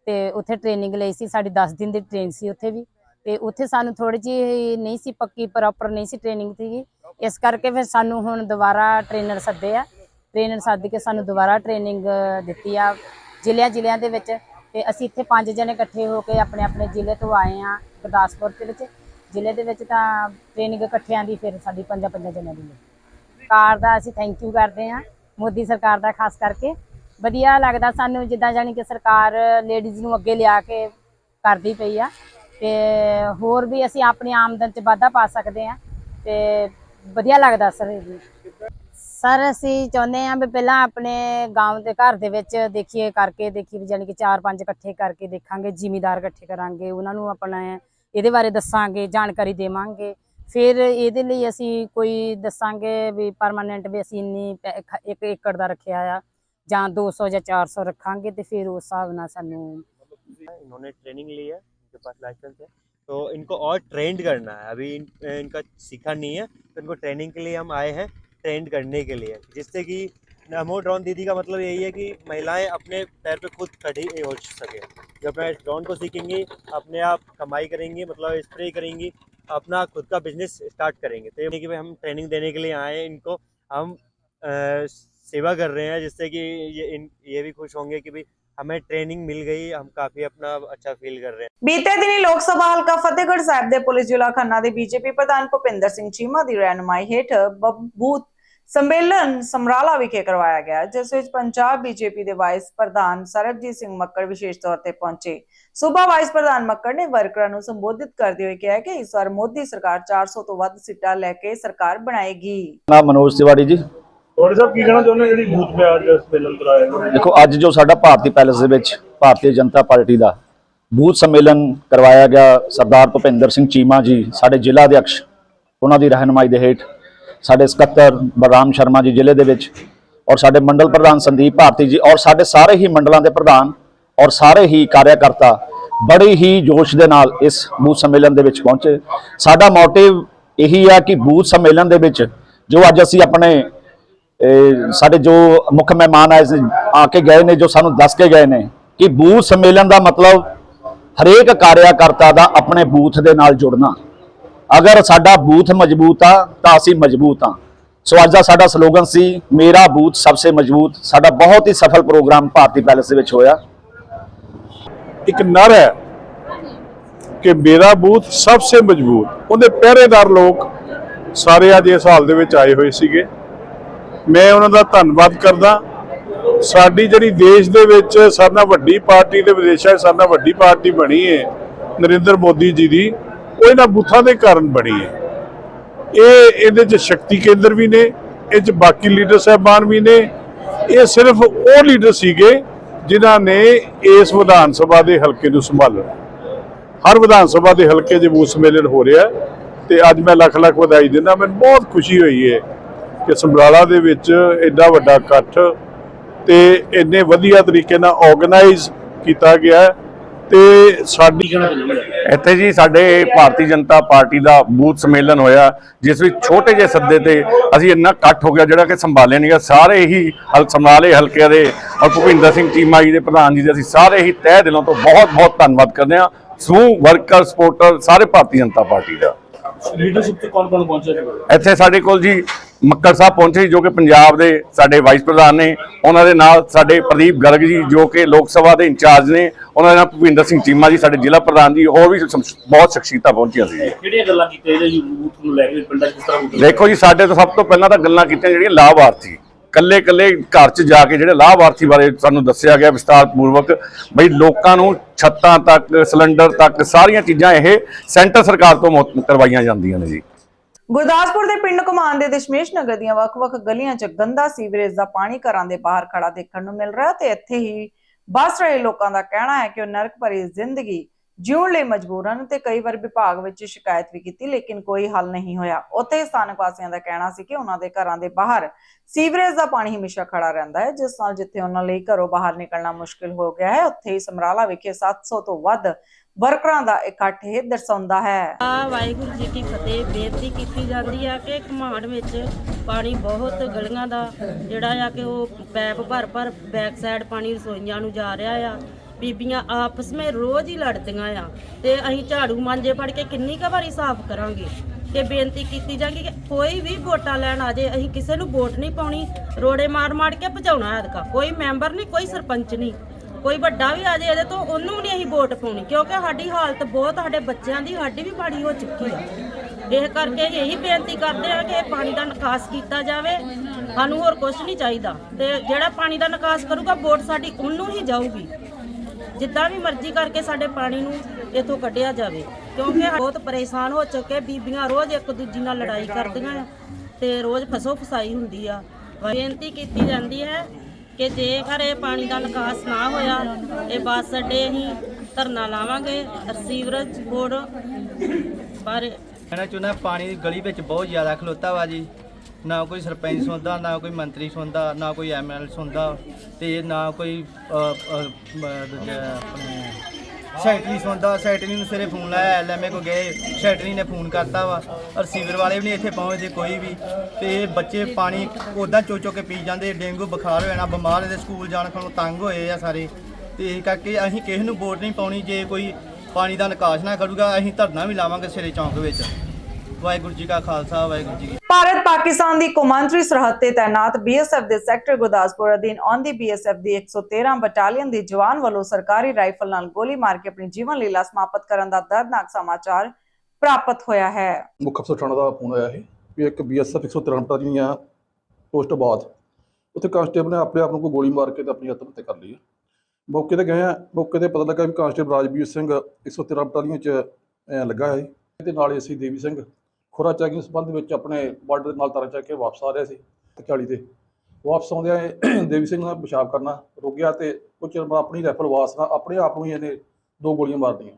ਤੇ ਉੱਥੇ ਟ੍ਰੇਨਿੰਗ ਲਈ ਸੀ ਸਾਡੀ 10 ਦਿਨ ਦੀ ਟ੍ਰੇਨ ਸੀ ਉੱਥੇ ਵੀ। ਤੇ ਉੱਥੇ ਸਾਨੂੰ ਥੋੜੀ ਜਿਹੀ ਨਹੀਂ ਸੀ ਪੱਕੀ ਪ੍ਰੋਪਰ ਨਹੀਂ ਸੀ ਟ੍ਰੇਨਿੰਗ ਸੀਗੀ। ਇਸ ਕਰਕੇ ਫਿਰ ਸਾਨੂੰ ਹੁਣ ਦੁਬਾਰਾ ਟ੍ਰੇਨਰ ਸੱਦੇ ਆ। ਟ੍ਰੇਨਰ ਸੱਦ ਕੇ ਸਾਨੂੰ ਦੁਬਾਰਾ ਟ੍ਰੇਨਿੰਗ ਦਿੱਤੀ ਆ ਜ਼ਿਲ੍ਹਿਆਂ ਜ਼ਿਲ੍ਹਿਆਂ ਦੇ ਵਿੱਚ। ਤੇ ਅਸੀਂ ਇੱਥੇ ਪੰਜ ਜਣੇ ਇਕੱਠੇ ਹੋ ਕੇ ਆਪਣੇ ਆਪਣੇ ਜ਼ਿਲ੍ਹੇ ਤੋਂ ਆਏ ਆ ਗੁਰਦਾਸਪੁਰ ਦੇ ਵਿੱਚ। ਜ਼ਿਲ੍ਹੇ ਦੇ ਵਿੱਚ ਤਾਂ ਟ੍ਰੇਨਿੰਗ ਇਕੱਠਿਆਂ ਦੀ ਫਿਰ ਸਾਡੀ ਪੰਜਾਂ ਪੰਜਾਂ ਜਣਿਆਂ ਦੀ ਸਰਕਾਰ ਦਾ ਅਸੀਂ ਥੈਂਕ ਯੂ ਕਰਦੇ ਹਾਂ, ਮੋਦੀ ਸਰਕਾਰ ਦਾ ਖਾਸ ਕਰਕੇ। ਵਧੀਆ ਲੱਗਦਾ ਸਾਨੂੰ ਜਿੱਦਾਂ ਜਾਨੀ ਕਿ ਸਰਕਾਰ ਲੇਡੀਜ਼ ਨੂੰ ਅੱਗੇ ਲਿਆ ਕੇ ਕਰਦੀ ਪਈ ਆ। ਤੇ ਹੋਰ ਵੀ ਅਸੀਂ ਆਪਣੀ ਆਮਦਨ 'ਚ ਵਾਧਾ ਪਾ ਸਕਦੇ ਆ ਤੇ ਵਧੀਆ ਲੱਗਦਾ ਸਰ ਸਰ ਅਸੀਂ ਚਾਹੁੰਦੇ ਆ ਵੀ ਪਹਿਲਾਂ ਆਪਣੇ گاਉਂ ਦੇ ਘਰ ਦੇ ਵਿੱਚ ਦੇਖੀਏ ਕਰਕੇ ਦੇਖੀ ਜਾਨੀ ਕਿ ਚਾਰ ਪੰਜ ਇਕੱਠੇ ਕਰਕੇ ਦੇਖਾਂਗੇ, ਜ਼ਿਮੀਦਾਰ ਇਕੱਠੇ ਕਰਾਂਗੇ, ਉਹਨਾਂ ਨੂੰ ਆਪਣਾ ਇਹਦੇ ਬਾਰੇ ਦੱਸਾਂਗੇ ਜਾਣਕਾਰੀ ਦੇਵਾਂਗੇ ਫਿਰ ਇਹਦੇ ਲਈ ਅਸੀਂ ਕੋਈ ਦੱਸਾਂਗੇ ਵੀ ਪਰਮਾਨੈਂਟ ਵੀ ਅਸੀਂ ਇੰਨੀ ਪੈ- ਖ- ਇੱਕ ਏਕੜ ਦਾ ਰੱਖਿਆ ਆ ਜਾਂ 200 ਜਾਂ 400 ਰੱਖਾਂਗੇ ਤੇ ਫਿਰ ਉਸ ਹਿਸਾਬ ਨਾਲ ਸਾਨੂੰ इन्होंने ट्रेनिंग ली है इनके पास लाइसेंस है तो इनको और ट्रेंड करना है अभी इन, इनका सीखा नहीं है तो इनको ट्रेनिंग के लिए हम आए हैं ट्रेंड करने के लिए जिससे कि नमो ड्रोन दीदी का मतलब यही है कि महिलाएं अपने पैर पे खुद खड़ी हो सके जब अपने ड्रोन को सीखेंगी अपने आप कमाई करेंगी मतलब स्प्रे करेंगी अपना खुद का बिजनेस स्टार्ट करेंगे तो ये कि भाई हम ट्रेनिंग देने के लिए आए हैं इनको हम अ, सेवा कर रहे हैं जिससे कि ये इन ये भी खुश होंगे कि भाई हमें ट्रेनिंग मिल गई हम काफ़ी अपना अच्छा फील कर रहे हैं ਬੀਤੇ ਦਿਨੀ ਲੋਕ ਸਭਾ ਹਲਕਾ ਫਤਿਹਗੜ੍ਹ ਸਾਹਿਬ ਦੇ ਪੁਲਿਸ ਜ਼ਿਲ੍ਹਾ ਖੰਨਾ ਦੇ ਬੀਜੇਪੀ ਪ੍ਰਧਾਨ ਭੁਪਿੰਦਰ ਸਿੰਘ ਚੀਮਾ ਦੀ ਰਹਿਨੁਮਾਈ ਹੇਠ ਬ- ਬੂਥ ਸੰਮੇਲਨ ਸਮਰਾਲਾ ਵਿਖੇ ਕਰਵਾਇਆ ਗਿਆ ਜਿਸ ਵਿੱਚ ਪੰਜਾਬ ਬੀਜੇਪੀ ਦੇ ਵਾਈਸ ਪ੍ਰਧਾਨ ਸਰਬਜੀਤ ਸਿੰਘ ਮੱਕੜ ਵਿਸ਼ੇਸ਼ ਤੌਰ ਤੇ ਪਹੁੰਚੇ। ਸੂਬਾ ਵਾਈਸ ਪ੍ਰਧਾਨ ਮੱਕੜ ਨੇ ਵਰਕਰਾਂ ਨੂੰ ਸੰਬੋਧਿਤ ਕਰਦੇ ਹੋਏ ਕਿਹਾ ਕਿ ਇਸ ਵਾਰ ਮੋਦੀ ਸਰਕਾਰ 400 ਤੋਂ ਵੱਧ ਸੀਟਾਂ ਲੈ ਕੇ ਸਰਕਾਰ ਬਣਾਏਗੀ। ਨਾਮ ਮਨੋਜ ਤਿਵਾੜੀ ਜੀ। ਤੁਹਾਡੇ ਸਾਹਿਬ ਕੀ ਕਹਿਣਾ ਚਾਹੁੰਦੇ ਜਿਹੜੀ ਬੂਥ ਤੇ ਅੱਜ ਸੰਮੇਲਨ ਕਰਾਇਆ ਦੇਖੋ ਅੱਜ ਜੋ ਸਾਡਾ ਭਾਰਤੀ ਪੈਲੇਸ ਦੇ ਵਿੱਚ ਭਾਰਤੀ ਜਨਤਾ ਪਾਰਟੀ ਦਾ ਬੂਥ ਸੰਮੇਲਨ ਕਰਵਾਇਆ ਗਿਆ ਸਰਦਾਰ ਭੁਪਿੰਦਰ ਸਿੰਘ ਚੀਮਾ ਜੀ ਸਾਡੇ ਜ਼ਿਲ੍ਹਾ ਅਧਿਕਸ਼ ਉਹਨਾਂ ਦੀ ਰਹਿਨਮਾਈ ਦੇ ਹੇਠ। ਸਾਡੇ ਸਕੱਤਰ ਬਲਰਾਮ ਸ਼ਰਮਾ ਜੀ ਜ਼ਿਲ੍ਹੇ ਦੇ ਵਿੱਚ ਔਰ ਸਾਡੇ ਮੰਡਲ ਪ੍ਰਧਾਨ ਸੰਦੀਪ ਭਾਰਤੀ ਜੀ ਔਰ ਸਾਡੇ ਸਾਰੇ ਹੀ ਮੰਡਲਾਂ ਦੇ ਪ੍ਰਧਾਨ ਔਰ ਸਾਰੇ ਹੀ ਕਾਰਿਆਕਰਤਾ ਬੜੇ ਹੀ ਜੋਸ਼ ਦੇ ਨਾਲ ਇਸ ਬੂਥ ਸੰਮੇਲਨ ਦੇ ਵਿੱਚ ਪਹੁੰਚੇ। ਸਾਡਾ ਮੋਟਿਵ ਇਹੀ ਆ ਕਿ ਬੂਥ ਸੰਮੇਲਨ ਦੇ ਵਿੱਚ ਜੋ ਅੱਜ ਅਸੀਂ ਆਪਣੇ ਸਾਡੇ ਜੋ ਮੁੱਖ ਮਹਿਮਾਨ ਆਏ ਆ ਕੇ ਗਏ ਨੇ, ਜੋ ਸਾਨੂੰ ਦੱਸ ਕੇ ਗਏ ਨੇ ਕਿ ਬੂਥ ਸੰਮੇਲਨ ਦਾ ਮਤਲਬ ਹਰੇਕ ਕਾਰਿਆਕਰਤਾ ਦਾ ਆਪਣੇ ਬੂਥ ਦੇ ਨਾਲ ਜੁੜਨਾ। ਅਗਰ ਸਾਡਾ ਬੂਥ ਮਜ਼ਬੂਤ ਆ, ਤਾਂ ਅਸੀਂ ਮਜ਼ਬੂਤ ਆ। ਸੋ ਅੱਜ ਦਾ ਸਾਡਾ ਸਲੋਗਨ ਸੀ, ਮੇਰਾ ਬੂਥ ਸਭ ਸੇ ਮਜ਼ਬੂਤ। ਸਾਡਾ ਬਹੁਤ ਹੀ ਸਫਲ ਪ੍ਰੋਗਰਾਮ ਭਾਰਤੀ ਪੈਲੇਸ ਦੇ ਵਿੱਚ ਹੋਇਆ। ਇੱਕ ਨਰ ਹੈ ਕਿ ਮੇਰਾ ਬੂਥ ਸਭ ਸੇ ਮਜ਼ਬੂਤ। ਉਹਦੇ ਪਹਿਰੇਦਾਰ ਲੋਕ ਸਾਰੇ ਅੱਜ ਇਸ ਹਾਲ ਦੇ ਵਿੱਚ ਆਏ ਹੋਏ ਸੀਗੇ। ਮੈਂ ਉਹਨਾਂ ਦਾ ਧੰਨਵਾਦ ਕਰਦਾ। ਸਾਡੀ ਜਿਹੜੀ ਦੇਸ਼ ਦੇ ਵਿੱਚ ਸਾਰਿਆਂ ਨਾਲੋਂ ਵੱਡੀ ਪਾਰਟੀ ਦੇ ਵਿਦੇਸ਼ਾਂ 'ਚ ਸਾਰਿਆਂ ਨਾਲੋਂ ਵੱਡੀ ਪਾਰਟੀ ਬਣੀ ਹੈ ਨਰਿੰਦਰ ਮੋਦੀ ਜੀ ਦੀ। ਉਹ ਇਹਨਾਂ ਬੂਥਾਂ ਦੇ ਕਾਰਨ ਬਣੀ ਹੈ। ਇਹ ਇਹਦੇ 'ਚ ਸ਼ਕਤੀ ਕੇਂਦਰ ਵੀ ਨੇ, ਇਹ 'ਚ ਬਾਕੀ ਲੀਡਰ ਸਾਹਿਬਾਨ ਵੀ ਨੇ। ਇਹ ਸਿਰਫ ਉਹ ਲੀਡਰ ਸੀਗੇ ਜਿਨ੍ਹਾਂ ਨੇ ਇਸ ਵਿਧਾਨ ਸਭਾ ਦੇ ਹਲਕੇ ਨੂੰ ਸੰਭਾਲਣਾ। ਹਰ ਵਿਧਾਨ ਸਭਾ ਦੇ ਹਲਕੇ 'ਚ ਬੂਥ ਸੰਮੇਲਨ ਹੋ ਰਿਹਾ ਹੈ ਤੇ ਅੱਜ ਮੈਂ ਲੱਖ ਲੱਖ ਵਧਾਈ ਦਿੰਦਾ। ਮੈਨੂੰ ਬਹੁਤ ਖੁਸ਼ੀ ਹੋਈ ਹੈ ਕਿ ਸਮਰਾਲਾ ਦੇ ਵਿੱਚ ਐਡਾ ਵੱਡਾ ਇਕੱਠ ਤੇ ਇੰਨੇ ਵਧੀਆ ਤਰੀਕੇ ਨਾਲ ਆਰਗੇਨਾਈਜ਼ ਕੀਤਾ ਗਿਆ ਹੈ ਤੇ ਸਾਡੀ ਇੱਥੇ ਜੀ ਸਾਡੇ ਭਾਰਤੀ ਜਨਤਾ ਪਾਰਟੀ ਦਾ ਬੂਥ ਸੰਮੇਲਨ ਹੋਇਆ ਜਿਸ ਵਿੱਚ ਛੋਟੇ ਜਿਹੇ ਸੱਦੇ ਤੇ ਅਸੀਂ ਇੰਨਾ ਇਕੱਠ ਹੋ ਗਿਆ ਜਿਹੜਾ ਕਿ ਸੰਭਾਲਿਆ ਨਹੀਂ ਗਿਆ। ਸਾਰੇ ਹੀ ਹਲ ਸਮਰਾਲੇ ਹਲਕੇ ਦੇ ਔਰ ਭੁਪਿੰਦਰ ਸਿੰਘ ਚੀਮਾ ਜੀ ਦੇ ਪ੍ਰਧਾਨ ਜੀ ਦੇ ਅਸੀਂ ਸਾਰੇ ਹੀ ਤਹਿ ਦਿਲੋਂ ਤੋਂ ਬਹੁਤ ਬਹੁਤ ਧੰਨਵਾਦ ਕਰਦੇ ਹਾਂ। ਸਮੂਹ ਵਰਕਰ ਸਪੋਰਟਰ ਸਾਰੇ ਭਾਰਤੀ ਜਨਤਾ ਪਾਰਟੀ ਦਾ। ਲੀਡਰਸ਼ਿਪ ਤੇ ਕੌਣ ਕੌਣ ਪਹੁੰਚਿਆ ਇੱਥੇ ਸਾਡੇ ਕੋਲ ਜੀ ਮੱਕੜ ਸਾਹਿਬ ਪਹੁੰਚੇ ਜੀ, ਜੋ ਕਿ ਪੰਜਾਬ ਦੇ ਸਾਡੇ ਵਾਈਸ ਪ੍ਰਧਾਨ ਨੇ। ਉਹਨਾਂ ਦੇ ਨਾਲ ਸਾਡੇ ਪ੍ਰਦੀਪ ਗਰਗ ਜੀ ਜੋ ਕਿ ਲੋਕ ਸਭਾ ਦੇ ਇੰਚਾਰਜ ਨੇ। ਉਹਨਾਂ ਦੇ ਨਾਲ ਭੁਪਿੰਦਰ ਸਿੰਘ ਚੀਮਾ ਜੀ ਸਾਡੇ ਜ਼ਿਲ੍ਹਾ ਪ੍ਰਧਾਨ ਜੀ ਹੋਰ ਵੀ ਸਮ- ਬਹੁਤ ਸ਼ਖਸੀਅਤਾਂ ਪਹੁੰਚੀਆਂ ਸੀ ਜੀ। ਕਿਹੜੀਆਂ ਗੱਲਾਂ ਕੀਤੀਆਂ ਇਹਦੇ ਯੂਥ ਨੂੰ ਲੈ ਕੇ ਪਿੰਡਾਂ 'ਚ ਕਿਸ ਤਰ੍ਹਾਂ ਬੂਥ ਦੇਖੋ ਜੀ ਸਾਡੇ ਤੋਂ ਸਭ ਤੋਂ ਪਹਿਲਾਂ ਤਾਂ ਗੱਲਾਂ ਕੀਤੀਆਂ ਜਿਹੜੀਆਂ ਲਾਭਾਰਥੀ। ਕੱਲੇ ਕੱਲੇ ਘਰ 'ਚ ਜਾ ਕੇ ਜਿਹੜੇ ਲਾਭਾਰਥੀ ਬਾਰੇ ਸਾਨੂੰ ਦੱਸਿਆ ਗਿਆ ਵਿਸਤਾਰ ਪੂਰਵਕ ਬਈ ਲੋਕਾਂ ਨੂੰ ਛੱਤਾਂ ਤੱਕ ਸਿਲੰਡਰ ਤੱਕ ਸਾਰੀਆਂ ਚੀਜ਼ਾਂ ਇਹ ਸੈਂਟਰ ਸਰਕਾਰ ਤੋਂ ਮੁਹੱਈਆ ਕਰਵਾਈਆਂ ਜਾਂਦੀਆਂ ਨੇ ਜੀ। ਗੁਰਦਾਸਪੁਰ ਦੇ ਪਿੰਡ ਕੁਮਾਨ ਦੇ ਦਸ਼ਮੇਸ਼ ਨਗਰ ਦੀਆਂ ਵੱਖ-ਵੱਖ ਗਲੀਆਂ 'ਚ ਗੰਦਾ ਸੀਵਰੇਜ ਦਾ ਪਾਣੀ ਘਰਾਂ ਦੇ ਬਾਹਰ ਖੜਾ ਦੇਖਣ ਨੂੰ ਮਿਲ ਰਿਹਾ ਤੇ ਇੱਥੇ ਹੀ ਬਸ ਰਹੇ ਲੋਕਾਂ ਦਾ ਕਹਿਣਾ ਹੈ ਕਿ ਉਹ ਨਰਕ ਭਰੀ ਜ਼ਿੰਦਗੀ ਜਿਉਣ ਲਈ ਮਜਬੂਰ ਹਨ ਤੇ ਕਈ ਵਾਰ ਵਿਭਾਗ ਵਿੱਚ ਸ਼ਿਕਾਇਤ ਵੀ ਕੀਤੀ, ਲੇਕਿਨ ਕੋਈ ਹੱਲ ਨਹੀਂ ਹੋਇਆ। ਉੱਥੇ ਹੀ ਸਥਾਨਕ ਵਾਸੀਆਂ ਦਾ ਕਹਿਣਾ ਸੀ ਕਿ ਉਹਨਾਂ ਦੇ ਘਰਾਂ ਦੇ ਬਾਹਰ ਸੀਵਰੇਜ ਦਾ ਪਾਣੀ ਹਮੇਸ਼ਾ ਖੜਾ ਰਹਿੰਦਾ ਹੈ, ਜਿਸ ਨਾਲ ਜਿੱਥੇ ਉਹਨਾਂ ਲਈ ਘਰੋਂ ਬਾਹਰ ਨਿਕਲਣਾ ਮੁਸ਼ਕਿਲ ਹੋ ਗਿਆ ਹੈ, ਉੱਥੇ ਹੀ ਸਮਰਾਲਾ ਵਿਖੇ 700 ਤੋਂ ਵੱਧ ਵਰਕਰਾਂ ਦਾ ਇਕੱਠ ਇਹ ਦਰਸਾਉਂਦਾ ਹੈ। ਆ ਵਾਹਿਗੁਰੂ ਜੀ ਕੀ ਫਤਿਹ, ਬੇਨਤੀ ਕੀਤੀ ਜਾਂਦੀ ਆ ਕਿ ਘਮਾੜ ਵਿੱਚ ਪਾਣੀ ਬਹੁਤ ਗਲੀਆਂ ਦਾ ਜਿਹੜਾ ਆ ਕਿ ਉਹ ਪੈਪ ਭਰ ਭਰ ਬੈਕ ਸਾਈਡ ਪਾਣੀ ਰਸੋਈਆਂ ਨੂੰ ਜਾ ਰਿਹਾ ਆ। ਬੀਬੀਆਂ ਆਪਸ ਵਿੱਚ ਰੋਜ਼ ਹੀ ਲੜਦੀਆਂ ਆ ਤੇ ਅਸੀਂ ਝਾੜੂ ਮਾਂਜੇ ਫੜ ਕੇ ਕਿੰਨੀ ਕੁ ਵਾਰੀ ਸਾਫ਼ ਕਰਾਂਗੇ। ਤੇ ਬੇਨਤੀ ਕੀਤੀ ਜਾਂਦੀ ਕਿ ਕੋਈ ਵੀ ਵੋਟਾਂ ਲੈਣ ਆ ਜੇ, ਅਸੀਂ ਕਿਸੇ ਨੂੰ ਵੋਟ ਨਹੀਂ ਪਾਉਣੀ, ਰੋੜੇ ਮਾਰ ਮਾਰ ਕੇ ਭਜਾਉਣਾ ਐਤਕਾ। ਕੋਈ ਮੈਂਬਰ ਨਹੀਂ, ਕੋਈ ਸਰਪੰਚ ਨਹੀਂ। ਕੋਈ ਵੱਡਾ ਵੀ ਆ ਜੇ ਇਹਦੇ ਤੋਂ, ਉਹਨੂੰ ਨਹੀਂ ਅਸੀਂ ਵੋਟ ਪਾਉਣੀ, ਕਿਉਂਕਿ ਸਾਡੀ ਹਾਲਤ ਬਹੁਤ, ਸਾਡੇ ਬੱਚਿਆਂ ਦੀ ਸਾਡੀ ਵੀ ਮਾੜੀ ਹੋ ਚੁੱਕੀ ਆ ਇਹ ਕਰਕੇ ਅਸੀਂ ਇਹੀ ਬੇਨਤੀ ਕਰਦੇ ਆ ਕਿ ਇਹ ਪਾਣੀ ਦਾ ਨਿਕਾਸ ਕੀਤਾ ਜਾਵੇ। ਸਾਨੂੰ ਹੋਰ ਕੁਝ ਨਹੀਂ ਚਾਹੀਦਾ। ਤੇ ਜਿਹੜਾ ਪਾਣੀ ਦਾ ਨਿਕਾਸ ਕਰੂਗਾ, ਵੋਟ ਸਾਡੀ ਉਹਨੂੰ ਹੀ ਜਾਊਗੀ। ਜਿੱਦਾਂ ਵੀ ਮਰਜ਼ੀ ਕਰਕੇ ਸਾਡੇ ਪਾਣੀ ਨੂੰ ਇੱਥੋਂ ਕੱਢਿਆ ਜਾਵੇ। ਕਿਉਂਕਿ ਬਹੁਤ ਪਰੇਸ਼ਾਨ ਹੋ ਚੁੱਕੇ, ਬੀਬੀਆਂ ਰੋਜ਼ ਇੱਕ ਦੂਜੀ ਨਾਲ ਲੜਾਈ ਕਰਦੀਆਂ ਆ। ਤੇ ਰੋਜ਼ ਫਸੋ ਫਸਾਈ ਹੁੰਦੀ ਆ। ਬੇਨਤੀ ਕੀਤੀ ਜਾਂਦੀ ਹੈ ਕਿ ਜੇਕਰ ਇਹ ਪਾਣੀ ਦਾ ਨਿਕਾਸ ਨਾ ਹੋਇਆ ਇਹ ਬੱਸ ਅੱਡੇ ਅਸੀਂ ਧਰਨਾ ਲਾਵਾਂਗੇ ਸੀਵਰੇਜ ਬੋਰਡ ਬਾਰੇ। ਕਹਿਣਾ ਚਾਹੁੰਦਾ ਪਾਣੀ ਦੀ ਗਲੀ ਵਿੱਚ ਬਹੁਤ ਜ਼ਿਆਦਾ ਖਲੋਤਾ ਵਾ ਜੀ। ਨਾ ਕੋਈ ਸਰਪੰਚ ਸੁਣਦਾ ਨਾ ਕੋਈ ਮੰਤਰੀ ਸੁਣਦਾ ਨਾ ਕੋਈ ਐਮਐਲ ਸੁਣਦਾ ਤੇ ਨਾ ਕੋਈ ਅ, ਅ, ਮ- ਦੂਜਾ ਆਪਣੇ ਸੈਕਟਰੀ ਸੁਣਦਾ? ਸੈਕਟਰੀ ਨੂੰ ਸਵੇਰੇ ਫੋਨ ਲਾਇਆ, ਐਲਐਮਏ ਕੋ ਗਏ। ਸੈਕਟਰੀ ਨੇ ਫੋਨ ਕਰਤਾ ਵਾ। ਔਰ ਵਾਲੇ ਵੀ ਨਹੀਂ ਇੱਥੇ ਪਹੁੰਚਦੇ, ਕੋਈ ਵੀ। ਤੇ ਬੱਚੇ ਪਾਣੀ ਉਦਾਂ ਚੋ ਚੋ ਕੇ ਪੀ ਜਾਂਦੇ, ਡੇਂਗੂ ਬੁਖਾਰ ਹੋ ਜਾਣਾ, ਬਿਮਾਰ ਇਹਦੇ ਸਕੂਲ ਜਾਣ ਖਣੋਂ ਤੰਗ ਹੋਏ ਆ ਸਾਰੇ। ਤੇ ਇਹ ਕਰਕੇ ਅਸੀਂ ਕਿਸੇ ਨੂੰ ਵੋਟ ਨਹੀਂ ਪਾਉਣੀ, ਜੇ ਕੋਈ ਪਾਣੀ ਦਾ ਨਿਕਾਸ ਨਾ ਕਰੂਗਾ, ਅਸੀਂ ਧਰਨਾ ਵੀ ਲਾਵਾਂਗੇ ਸਵੇਰੇ ਚੌਂਕ ਵਿੱਚ। ਵਾਹਿਗੁਰੂ ਜੀ ਕਾ ਖਾਲਸਾ ਵਾਹਿਗੁਰੂ ਜੀ ਕੀ ਭਾਰਤ ਪਾਕਿਸਤਾਨ ਦੀ ਕੌਮਾਂਤਰੀ ਸਰਹੱਦ ਤੇ ਤਾਇਨਾਤ ਬੀਐਸਐਫ ਦੇ ਸੈਕਟਰ ਗੁਰਦਾਸਪੁਰ ਅਧੀਨ ਆਉਂਦੀ ਬੀਐਸਐਫ ਦੀ 113 ਬਟਾਲੀਅਨ ਦੇ ਜਵਾਨ ਵੱਲੋਂ ਸਰਕਾਰੀ ਰਾਈਫਲ ਨਾਲ ਗੋਲੀ ਮਾਰ ਕੇ ਆਪਣੀ ਜੀਵਨ ਲੀਲਾ ਸਮਾਪਤ ਕਰਨ ਦਾ ਦਰਦਨਾਕ ਸਮਾਚਾਰ ਪ੍ਰਾਪਤ ਹੋਇਆ ਹੈ। ਮੁੱਖ ਅਫਸਰ ਥਾਣਾ ਦਾ ਫੋਨ ਆਇਆ ਹੈ ਵੀ ਇੱਕ ਬੀਐਸਐਫ 113 ਬਟਾਲੀਆਂ ਪੋਸਟ ਬਾਅਦ ਉੱਥੇ ਕਾਂਸਟੇਬਲ ਨੇ ਆਪਣੇ ਆਪ ਨੂੰ ਕੋਈ ਗੋਲੀ ਮਾਰ ਕੇ ਤੇ ਆਪਣੀ ਆਤਮ ਹੱਤਿਆ ਕਰ ਲਈ ਹੈ। ਮੌਕੇ ਤੇ ਗਏ ਆ ਮੌਕੇ ਤੇ ਪਤਾ ਲੱਗਾ ਵੀ ਕਾਂਸਟੇਬਲ ਰਾਜਵੀਰ ਸਿੰਘ 113 ਬਟਾਲੀਆਂ 'ਚ ਲੱਗਾ ਹੈ। ਤੇ ਨਾਲ ਹੀ ਅਸੀਂ ਦੇਵੀ ਸਿੰਘ ਖੁਰਾ ਚੈਕਿੰਗ ਸੰਬੰਧ ਵਿੱਚ ਆਪਣੇ ਬਾਰਡਰ ਦੇ ਨਾਲ ਤਾਰਾਂ ਚੱਕ ਕੇ ਵਾਪਸ ਆ ਰਿਹਾ ਸੀ 41 ਤੇ। ਵਾਪਸ ਆਉਂਦਿਆਂ ਇਹ <clears throat> ਦੇਵੀ ਸਿੰਘ ਨਾਲ ਪਿਸ਼ਾਬ ਕਰਨਾ ਰੁਕ ਗਿਆ ਤੇ ਕੁਝ ਆਪਣੀ ਰਾਈਫਲ ਵਾਸ ਨਾਲ ਆਪਣੇ ਆਪ ਨੂੰ ਹੀ ਇਹਨੇ ਦੋ ਗੋਲੀਆਂ ਮਾਰ ਦਿੱਤੀਆਂ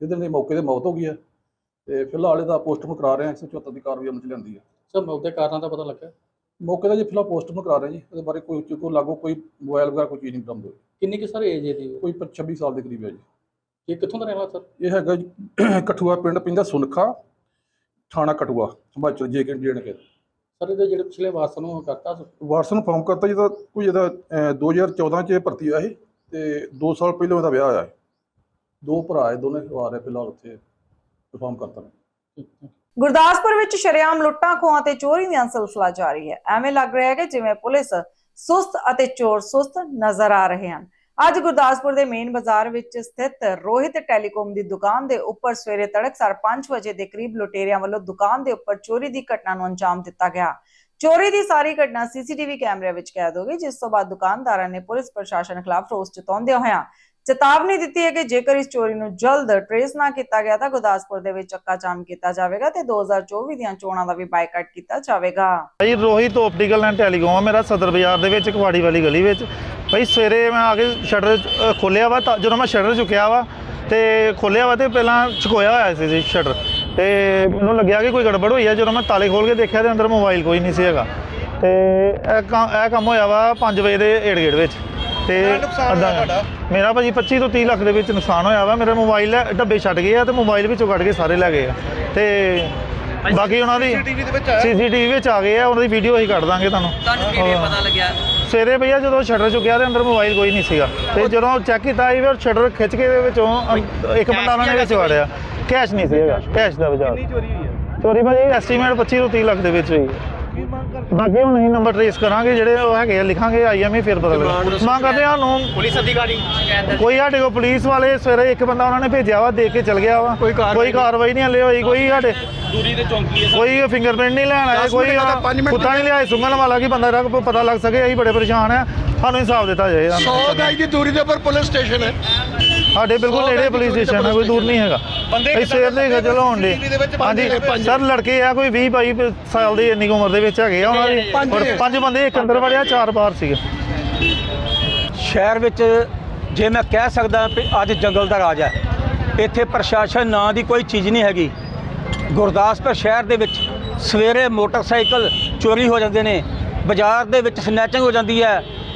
ਜਿਹਦੇ ਨਾਲ ਮੌਕੇ ਤੇ ਮੌਤ ਹੋ ਗਈ ਹੈ ਤੇ ਫਿਲਹਾਲ ਇਹਦਾ ਪੋਸਟਮਾਰਟਮ ਕਰਾ ਰਹੇ ਹਾਂ 174 ਦੀ ਕਾਰਵਾਈ ਅਮਲ ਚ ਲਿਆਂਦੀ ਹੈ ਸਰ ਮੌਕੇ ਕਾਰਨਾਂ ਦਾ ਪਤਾ ਲੱਗਾ? ਮੌਕੇ ਦਾ ਜੀ ਫਿਲਹਾਲ ਪੋਸਟਮਾਰਟਮ ਕਰਾ ਰਹੇ ਜੀ ਉਹਦੇ ਬਾਰੇ ਕੋਈ ਕੋਈ ਲਾਗੋ ਕੋਈ ਮੋਬਾਈਲ ਵਗੈਰਾ ਕੋਈ ਚੀਜ਼ ਨਹੀਂ ਬਰਾਮਦ ਹੋਈ। ਕਿੰਨੀ ਕਿ ਸਰ ਏਜ ਇਹਦੀ? ਕੋਈ 26 ਸਾਲ ਦੇ ਕਰੀਬ ਹੈ ਜੀ। ਇਹ ਕਿੱਥੋਂ ਦਾ ਰਹਿਣ ਸਰ? ਇਹ ਹੈਗਾ ਜੀ ਕਠੂਆ ਪਿੰਡ ਪੈਂਦਾ ਸੁਨਖਾ। ਥਾਣਾ ਕਠੂਆ ਹਿਮਾਚਲ ਜੇ ਕੇ ਜੇਣ ਕੇ। ਸਰ ਇਹਦੇ ਜਿਹੜੇ ਪਿਛਲੇ ਵਾਰਸਾਂ ਨੂੰ ਕਰਤਾ ਵਾਰਸ ਨੂੰ ਫਾਰਮ ਕਰਤਾ ਜਿਹਦਾ ਕੋਈ ਇਹਦਾ ਅਹ, 2014 ਚ ਇਹ ਭਰਤੀ ਹੋਇਆ ਸੀ ਤੇ 2 ਸਾਲ ਪਹਿਲਾਂ ਇਹਦਾ ਵਿਆਹ ਹੋਇਆ ਹੈ ਦੋ ਭਰਾ ਹੈ ਦੋਨੇ ਆ ਰਹੇ ਫਿਲਹਾਲ ਉੱਥੇ ਪਰਫਾਰਮ ਕਰਤਾ। ਨੇ ਗੁਰਦਾਸਪੁਰ ਵਿੱਚ ਸ਼ਰੇਆਮ ਲੁੱਟਾਂ ਖੋਹਾਂ ਤੇ ਚੋਰੀ ਦੀਆਂ ਸਿਲਸਿਲਾ ਜਾਰੀ ਹੈ। ਐਵੇਂ ਲੱਗ ਰਿਹਾ ਹੈ ਕਿ ਜਿਵੇਂ ਪੁਲਿਸ ਸੁਸਤ ਅਤੇ ਚੋਰ ਸੁਸਤ ਨਜ਼ਰ ਆ ਰਹੇ ਹਨ। ਅੱਜ ਗੁਰਦਾਸਪੁਰ ਦੇ ਮੇਨ ਬਾਜ਼ਾਰ ਵਿੱਚ ਸਥਿਤ ਰੋਹਿਤ ਟੈਲੀਕਾਮ ਦੀ ਦੁਕਾਨ ਦੇ ਉੱਪਰ ਸਵੇਰੇ ਤੜਕਸਾਰ 5 ਵਜੇ ਦੇ ਕਰੀਬ ਲੁਟੇਰਿਆਂ ਵੱਲੋਂ ਦੁਕਾਨ ਦੇ ਉੱਪਰ ਚੋਰੀ ਦੀ ਘਟਨਾ ਨੂੰ ਅੰਜਾਮ ਦਿੱਤਾ ਗਿਆ। ਚੋਰੀ ਦੀ ਸਾਰੀ ਘਟਨਾ ਸੀਸੀਟੀਵੀ ਕੈਮਰੇ ਵਿੱਚ ਕੈਦ ਹੋ ਗਈ, ਜਿਸ ਤੋਂ ਬਾਅਦ ਦੁਕਾਨਦਾਰਾਂ ਨੇ ਪੁਲਿਸ ਪ੍ਰਸ਼ਾਸਨ ਖਿਲਾਫ ਰੋਸ ਜਤਾਉਂਦਿਆਂ ਹੋਇਆਂ ਚੇਤਾਵਨੀ ਦਿੱਤੀ ਹੈ ਕਿ ਜੇਕਰ ਇਸ ਚੋਰੀ ਨੂੰ ਜਲਦ ਟ੍ਰੇਸ ਨਾ ਕੀਤਾ ਗਿਆ ਤਾਂ ਗੁਰਦਾਸਪੁਰ ਦੇ ਵਿੱਚ ਚੱਕਾ ਜਾਮ ਕੀਤਾ ਜਾਵੇਗਾ ਤੇ 2024 ਦੀਆਂ ਚੋਣਾਂ ਦਾ ਵੀ ਬਾਈਕਾਟ ਕੀਤਾ ਜਾਵੇਗਾ। ਭਾਈ ਰੋਹਿਤ ਆਪਟੀਕਲ ਐਂਡ ਟੈਲੀਕਾਮ ਮੇਰਾ ਸਦਰ ਬਾਜ਼ਾਰ ਦੇ ਵਿੱਚ ਕਵਾੜੀ ਵਾਲੀ ਗਲੀ ਵਿੱਚ। ਭਾਈ ਸਵੇਰੇ ਮੈਂ ਆ ਕੇ ਸ਼ਟਰ ਖੋਲਿਆ ਵਾ ਤਾਂ ਜਦੋਂ ਮੈਂ ਸ਼ਟਰ ਚੁੱਕਿਆ ਵਾ ਤੇ ਖੋਲਿਆ ਵਾ ਤੇ ਪਹਿਲਾਂ ਚੁਕੋਇਆ ਹੋਇਆ ਸੀ ਜੀ ਸ਼ਟਰ ਤੇ ਮੈਨੂੰ ਲੱਗਿਆ ਕਿ ਕੋਈ ਗੜਬੜ ਹੋਈ ਆ। ਜਦੋਂ ਮੈਂ ਤਾਲੇ ਖੋਲ ਕੇ ਦੇਖਿਆ ਤੇ ਅੰਦਰ ਮੋਬਾਈਲ ਕੋਈ ਨਹੀਂ ਸੀ ਹੈਗਾ। ਤੇ ਇਹ ਕੰਮ ਹੋਇਆ ਵਾ 5 ਵਜੇ ਦੇ ਏੜ ਗੇੜ ਵਿੱਚ ਤੇ ਮੇਰਾ ਭਾਜੀ 25 ਤੋਂ 30 ਲੱਖ ਦੇ ਵਿੱਚ ਨੁਕਸਾਨ ਹੋਇਆ ਵਾ। ਮੇਰਾ ਮੋਬਾਈਲ ਡੱਬੇ ਛੱਡ ਗਏ ਆ ਤੇ ਮੋਬਾਈਲ ਵਿੱਚੋਂ ਕੱਢ ਕੇ ਸਾਰੇ ਲੈ ਗਏ ਆ। ਤੇ ਬਾਕੀ ਉਹਨਾਂ ਦੀ ਸੀਸੀਟੀਵੀ ਵਿੱਚ ਆ ਗਏ ਆ ਉਹਨਾਂ ਦੀ ਵੀਡੀਓ ਅਸੀਂ ਕੱਢ ਦਾਂਗੇ ਤੁਹਾਨੂੰ। ਤੁਹਾਨੂੰ ਕਿਵੇਂ ਪਤਾ ਲੱਗਿਆ? ਸਵੇਰੇ ਭਈਆ ਜਦੋਂ ਸ਼ਟਰ ਚੁੱਕਿਆ ਤੇ ਅੰਦਰ ਮੋਬਾਈਲ ਕੋਈ ਨਹੀਂ ਸੀਗਾ। ਤੇ ਜਦੋਂ ਚੈੱਕ ਕੀਤਾ ਇਹ ਸ਼ਟਰ ਖਿੱਚ ਕੇ ਦੇ ਵਿੱਚੋਂ ਅੰ- ਇੱਕ ਬੰਦਾ ਉਹਨਾਂ ਨੇ ਵਿੱਚ ਵਾੜਿਆ। ਕੈਸ਼ ਨਹੀਂ ਸੀਗਾ ਕੈਸ਼ ਦਾ ਬਚਾਅ ਚੋਰੀ ਹੋਈ ਹੈ ਚੋਰੀ ਭਾਜੀ ਐਸਟੀਮੇਟ 25 ਤੋਂ 30 ਲੱਖ ਦੇ ਵਿੱਚ ਹੋਈ। ਹੈ ਬਾਕੀ ਹੁਣ ਅਸੀਂ ਨੰਬਰ ਟ੍ਰੇਸ ਕਰਾਂਗੇ ਜਿਹੜੇ ਉਹ ਹੈਗੇ ਆ ਲਿਖਾਂਗੇ ਆਈਐਮਈ ਫਿਰ ਪਤਾ ਲੱਗਾ ਮੰਗ ਕਰਦੇ ਹਾਂ ਨੂੰ ਪੁਲਿਸ ਅਧਿਕਾਰੀ। ਕੋਈ ਸਾਡੇ ਕੋਲ ਪੁਲਿਸ ਵਾਲੇ ਸਵੇਰੇ ਇੱਕ ਬੰਦਾ ਉਹਨਾਂ ਨੇ ਭੇਜਿਆ ਵਾ ਦੇਖ ਕੇ ਚਲ ਗਿਆ ਵਾ। ਕੋਈ ਕਾਰਵਾਈ ਨਹੀਂ। ਹਲੇ ਹੋਈ ਕੋਈ ਸਾਡੇ ਦੂਰੀ ਤੇ ਚੌਂਕੀ ਹੈ ਕੋਈ ਫਿੰਗਰਪ੍ਰਿੰਟ ਨਹੀਂ ਲੈਣ ਆਇਆ ਕੋਈ ਕੁੱਤਾ ਨਹੀਂ ਲਿਆਏ ਸੁੰਘਣ ਵਾਲਾ ਕਿ ਬੰਦਾ ਰੱਖ ਪਤਾ ਲੱਗ ਸਕੇ ਅਸੀਂ ਬੜੇ ਪਰੇਸ਼ਾਨ ਆ। ਸਾਨੂੰ ਇਨਸਾਫ ਦਿੱਤਾ ਜਾਏ 100 ਗਜ ਦੀ ਦੂਰੀ ਦੇ ਉੱਪਰ ਪੁਲਿਸ ਸਟੇਸ਼ਨ ਹੈ। ਸਾਡੇ ਬਿਲਕੁਲ ਨੇੜੇ ਪੁਲਿਸ ਸਟੇਸ਼ਨ ਹੈ ਕੋਈ ਦੂਰ ਨਹੀਂ ਹੈਗਾ। ਅਸੀਂ ਸਵੇਰ ਦੇ ਖਜਲ ਹੋਣ ਦੇ। ਹਾਂਜੀ ਸਰ ਲੜਕੇ ਆ ਕੋਈ 20 22 ਸਾਲ ਦੀ ਇੰਨੀ ਕੁ ਉਮਰ ਦੇ ਵਿੱਚ ਹੈਗੇ ਆ ਉਹਨਾਂ ਦੀ। ਔਰ ਪੰਜ ਬੰਦੇ ਇੱਕ ਅੰਦਰ ਵੜਿਆ ਚਾਰ ਬਾਹਰ ਸੀਗੇ। ਸ਼ਹਿਰ ਵਿੱਚ ਜੇ ਮੈਂ ਕਹਿ ਸਕਦਾ ਵੀ ਅੱਜ ਜੰਗਲ ਦਾ ਰਾਜ ਹੈ ਇੱਥੇ ਪ੍ਰਸ਼ਾਸਨ ਨਾਂ ਦੀ ਕੋਈ ਚੀਜ਼ ਨਹੀਂ ਹੈਗੀ। ਗੁਰਦਾਸਪੁਰ ਸ਼ਹਿਰ ਦੇ ਵਿੱਚ ਸਵੇਰੇ ਮੋਟਰਸਾਈਕਲ ਚੋਰੀ ਹੋ ਜਾਂਦੇ ਨੇ ਬਾਜ਼ਾਰ ਦੇ ਵਿੱਚ ਸਨੈਚਿੰਗ ਹੋ ਜਾਂਦੀ ਹੈ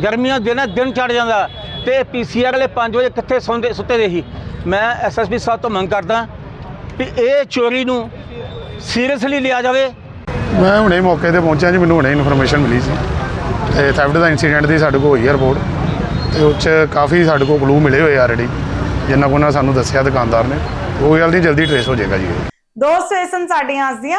ਗਰਮੀਆਂ ਦੇ ਦਿਨ ਦਿਨ ਚੜ ਜਾਂਦਾ ਤੇ ਪੀਸੀਆਰ ਵਾਲੇ 5 ਵਜੇ ਕਿੱਥੇ ਸੌਂਦੇ ਸੁੱਤੇ ਦੇ ਸੀ ਮੈਂ ਐਸਐਸਪੀ ਸਾਹਿਬ ਤੋਂ ਮੰਗ ਕਰਦਾ ਵੀ ਇਹ ਚੋਰੀ ਨੂੰ ਸੀਰੀਅਸਲੀ ਲਿਆ ਜਾਵੇ। ਮੈਂ ਹੁਣੇ ਮੌਕੇ ਤੇ ਪਹੁੰਚਿਆ ਜੀ ਮੈਨੂੰ ਹੁਣੇ ਇਨਫੋਰਮੇਸ਼ਨ ਮਿਲੀ ਸੀ। ਤੇ ਥੈਫਟ ਦਾ ਇਨਸੀਡੈਂਟ ਦੀ ਸਾਡੇ ਕੋਲ ਹੋਈ ਹੈ ਰਿਪੋਰਟ ਤੇ ਉਹ 'ਚ ਕਾਫੀ ਸਾਡੇ ਕੋਲ ਕਲੂ ਮਿਲੇ ਹੋਏ ਆਲਰੇਡੀ ਜਿੰਨਾ ਕੋ ਉਹਨਾਂ ਸਾਨੂੰ ਦੱਸਿਆ ਦੁਕਾਨਦਾਰ ਨੇ। ਉਹ ਗੱਲ ਨਹੀਂ ਜਲਦੀ ਟ੍ਰੇਸ ਹੋ ਜਾਏਗਾ ਜੀ। ਦੋਸਤੋ ਇਹ ਸਨ ਸਾਡੀਆਂ ਅੱਜ ਦੀਆਂ